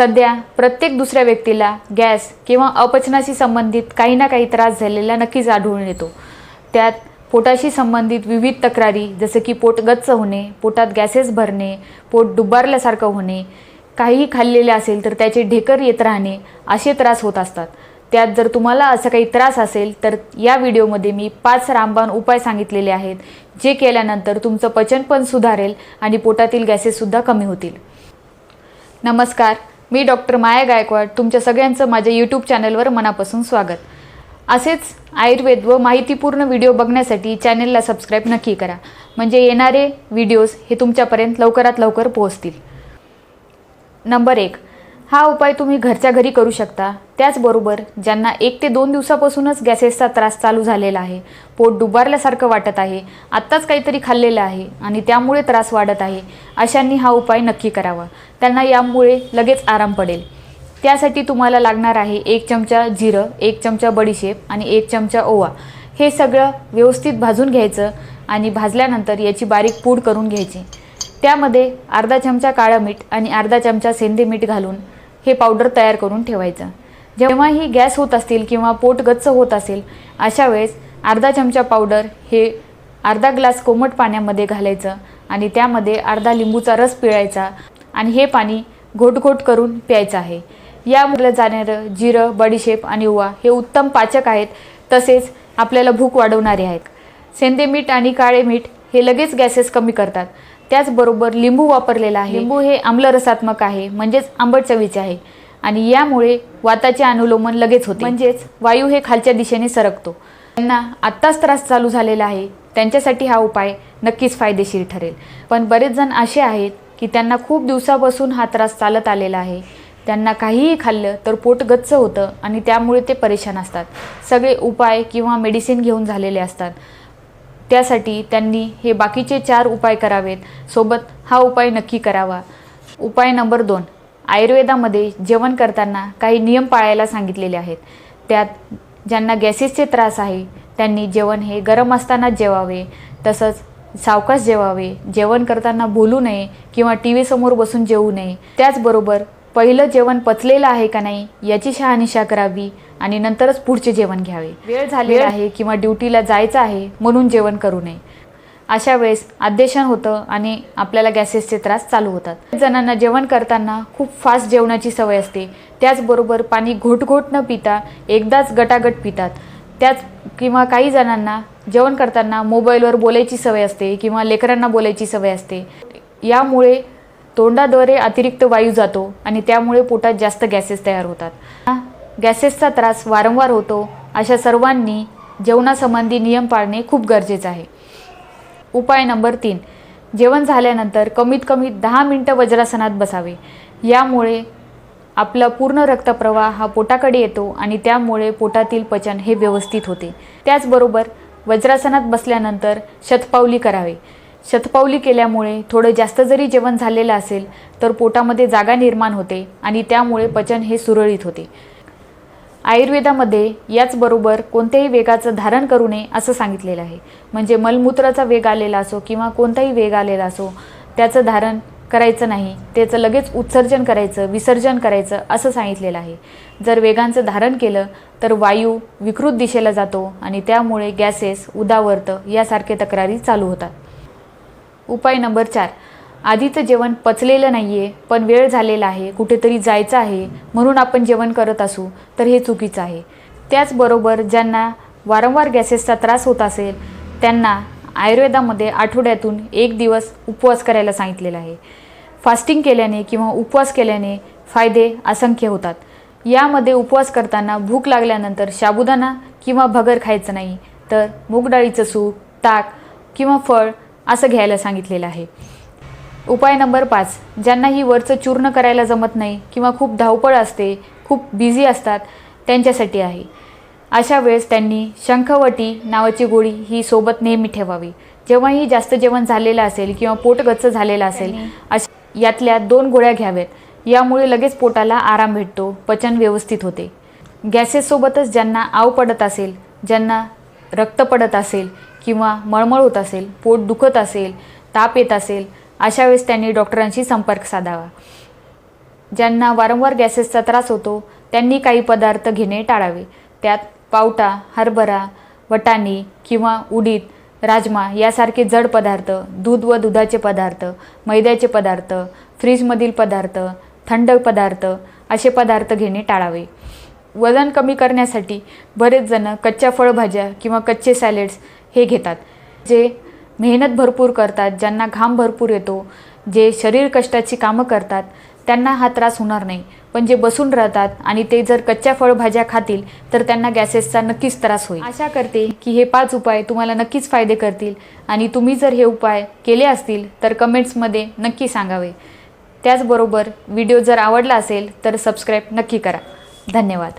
सध्या प्रत्येक दुसऱ्या व्यक्तीला गॅस किंवा अपचनाशी संबंधित काही ना काही त्रास झालेला नक्कीच आढळून येतो. त्यात पोटाशी संबंधित विविध तक्रारी जसं की पोट गच्च होणे पोटात गॅसेस भरणे पोट डुबारल्यासारखं होणे काहीही खाल्लेले असेल तर त्याचे ढेकर येत राहणे असे त्रास होत असतात. त्यात जर तुम्हाला असं काही त्रास असेल तर या व्हिडिओमध्ये मी पाच रामबाण उपाय सांगितलेले आहेत जे केल्यानंतर तुमचं पचन पण सुधारेल आणि पोटातील गॅसेससुद्धा कमी होतील. नमस्कार. मी डॉक्टर माया गायकवाड तुमच्या सगळ्यांचं माझ्या यूट्यूब चॅनलवर मनापासून स्वागत. असेच आयुर्वेद व माहितीपूर्ण व्हिडिओ बघण्यासाठी चॅनलला सबस्क्राईब नक्की करा. म्हणजे येणारे व्हिडिओज हे तुमच्यापर्यंत लवकरात लवकर पोहोचतील. नंबर एक हा उपाय तुम्ही घरच्या घरी करू शकता. त्याचबरोबर ज्यांना एक ते दोन दिवसापासूनच गॅसेसचा त्रास चालू झालेला आहे पोट डुबारल्यासारखं वाटत आहे आत्ताच काहीतरी खाल्लेलं आहे आणि त्यामुळे त्रास वाढत आहे अशांनी हा उपाय नक्की करावा. त्यांना यामुळे लगेच आराम पडेल. त्यासाठी तुम्हाला लागणार आहे एक चमचा जिरं एक चमचा बडीशेप आणि एक चमचा ओवा. हे सगळं व्यवस्थित भाजून घ्यायचं आणि भाजल्यानंतर याची बारीक पूड करून घ्यायची. त्यामध्ये अर्धा चमचा काळं मीठ आणि अर्धा चमचा सेंदे मीठ घालून हे पावडर तयार करून ठेवायचं. जेव्हाही गॅस होत असतील किंवा पोट गच्च होत असेल अशा वेळेस अर्धा चमचा पावडर हे अर्धा ग्लास कोमट पाण्यामध्ये घालायचं आणि त्यामध्ये अर्धा लिंबूचा रस पिळायचा आणि हे पाणी घोटघोट करून प्यायचं आहे. यामुळे जाणारं जिरं बडीशेप आणि ओवा हे उत्तम पाचक आहेत तसेच आपल्याला भूक वाढवणारे आहेत. सेंदे मीठ आणि काळे मीठ हे लगेच गॅसेस कमी करतात. त्याचबरोबर लिंबू वापरलेला आहे. लिंबू. हे आम्लरसात्मक आहे. म्हणजेच आंबट चवीचे आहे. आणि यामुळे वाताचे अनुलोमन लगेच होते. म्हणजेच? वायू हे खालच्या दिशेने सरकतो. त्यांना आत्ताच त्रास चालू झालेला आहे. त्यांच्यासाठी हा उपाय नक्कीच फायदेशीर ठरेल. पण बरेच जण असे आहेत की त्यांना खूप दिवसापासून हा त्रास चालत आलेला आहे. त्यांना काहीही खाल्लं तर पोट गच्च होतं आणि त्यामुळे ते परेशान असतात. सगळे उपाय किंवा मेडिसिन घेऊन झालेले असतात. त्यासाठी त्यांनी हे बाकीचे चार उपाय करावेत. सोबत हा उपाय नक्की करावा. उपाय नंबर दोन. आयुर्वेदामध्ये जेवण करताना काही नियम पाळायला सांगितलेले आहेत. त्यात ज्यांना गॅसेसचे त्रास आहे त्यांनी जेवण हे गरम असतानाच जेवावे तसंच सावकाश जेवावे. जेवण करताना बोलू नये किंवा टी व्हीसमोर बसून जेवू नये. त्याचबरोबर पहिलं जेवण पचलेलं आहे का नाही याची शहानिशा करावी आणि नंतरच पुढचे जेवण घ्यावे. वेळ झालेला आहे. किंवा ड्युटीला जायचं आहे म्हणून जेवण करू नये. अशा वेळेस आदेशन होतं आणि आपल्याला गॅसेसचे त्रास चालू होतात. जणांना जेवण करताना खूप फास्ट जेवणाची सवय असते. त्याचबरोबर पाणी घोटघोट न पिता एकदाच गटागट पितात. त्याच किंवा काही जणांना जेवण करताना मोबाईलवर बोलायची सवय असते किंवा लेकरांना बोलायची सवय असते. यामुळे तोंडाद्वारे अतिरिक्त वायू जातो आणि त्यामुळे पोटात जास्त गॅसेस तयार होतात. गॅसेसचा त्रास वारंवार होतो अशा सर्वांनी जेवणासंबंधी नियम पाळणे खूप गरजेचं आहे. उपाय नंबर तीन जेवण झाल्यानंतर कमीत कमी दहा मिनटं वज्रासनात बसावे. यामुळे आपला पूर्ण रक्तप्रवाह हा पोटाकडे येतो आणि त्यामुळे पोटातील पचन हे व्यवस्थित होते. त्याचबरोबर वज्रासनात बसल्यानंतर शतपावली करावे. शतपावली केल्यामुळे थोडं जास्त जरी जेवण झालेलं असेल तर पोटामध्ये जागा निर्माण होते आणि त्यामुळे पचन हे सुरळीत होते. आयुर्वेदामध्ये याचबरोबर कोणत्याही वेगाचं धारण करू नये असं सांगितलेलं आहे. म्हणजे मलमूत्राचा वेग आलेला असो किंवा कोणताही वेग आलेला असो त्याचं धारण करायचं नाही त्याचं लगेच उत्सर्जन करायचं विसर्जन करायचं असं सांगितलेलं आहे. जर वेगांचं धारण केलं तर वायू विकृत दिशेला जातो आणि त्यामुळे गॅसेस उदावर्त यासारखे तक्रारी चालू होतात. उपाय नंबर चार. आधीचं जेवण पचलेलं नाही आहे पण वेळ झालेला आहे कुठेतरी जायचं आहे म्हणून आपण जेवण करत असू तर हे चुकीचं आहे. त्याचबरोबर ज्यांना वारंवार गॅसेसचा त्रास होत असेल त्यांना आयुर्वेदामध्ये आठवड्यातून एक दिवस उपवास करायला सांगितलेला आहे. फास्टिंग केल्याने किंवा उपवास केल्याने फायदे असंख्य होतात. यामध्ये उपवास करताना भूक लागल्यानंतर साबुदाणा किंवा भगर खायचं नाही तर मूग डाळीचं सूप ताक किंवा फळ असं घ्यायला सांगितलेलं आहे. उपाय नंबर पाच. ज्यांना ही वरचं चूर्ण करायला जमत नाही किंवा खूप धावपळ असते खूप बिझी असतात त्यांच्यासाठी आहे. अशा वेळेस त्यांनी शंखवटी नावाची गोळी ही सोबत नेहमी ठेवावी. जेव्हाही जास्त जेवण झालेलं असेल किंवा पोट गच्च झालेलं असेल अशा यातल्या दोन गोळ्या घ्याव्यात. यामुळे लगेच पोटाला आराम भेटतो पचन व्यवस्थित होते. गॅसेससोबतच ज्यांना आव पडत असेल ज्यांना रक्त पडत असेल किंवा मळमळ होत असेल पोट दुखत असेल ताप येत असेल अशा वेळेस त्यांनी डॉक्टरांशी संपर्क साधावा. ज्यांना वारंवार गॅसेसचा त्रास होतो त्यांनी काही पदार्थ घेणे टाळावे. त्यात पावटा हरभरा वटाणे किंवा उडीद राजमा यासारखे जड पदार्थ दूध व दुधाचे पदार्थ मैद्याचे पदार्थ फ्रीजमधील पदार्थ थंड पदार्थ असे पदार्थ घेणे टाळावे. वजन कमी करण्यासाठी बरेच जण कच्च्या फळभाज्या किंवा कच्चे सॅलेड्स हे घेतात. जे मेहनत भरपूर करतात ज्यांना घाम भरपूर येतो जे शरीर कष्टाची कामं करतात त्यांना हा त्रास होणार नाही. पण जे बसून राहतात आणि ते जर कच्च्या फळभाज्या खातील तर त्यांना गॅसेसचा नक्कीच त्रास होईल. आशा करते की हे पाच उपाय तुम्हाला नक्कीच फायदे करतील आणि तुम्ही जर हे उपाय केले असतील तर कमेंट्समध्ये नक्की सांगावे. त्याचबरोबर व्हिडिओ जर आवडला असेल तर सबस्क्राईब नक्की करा. धन्यवाद.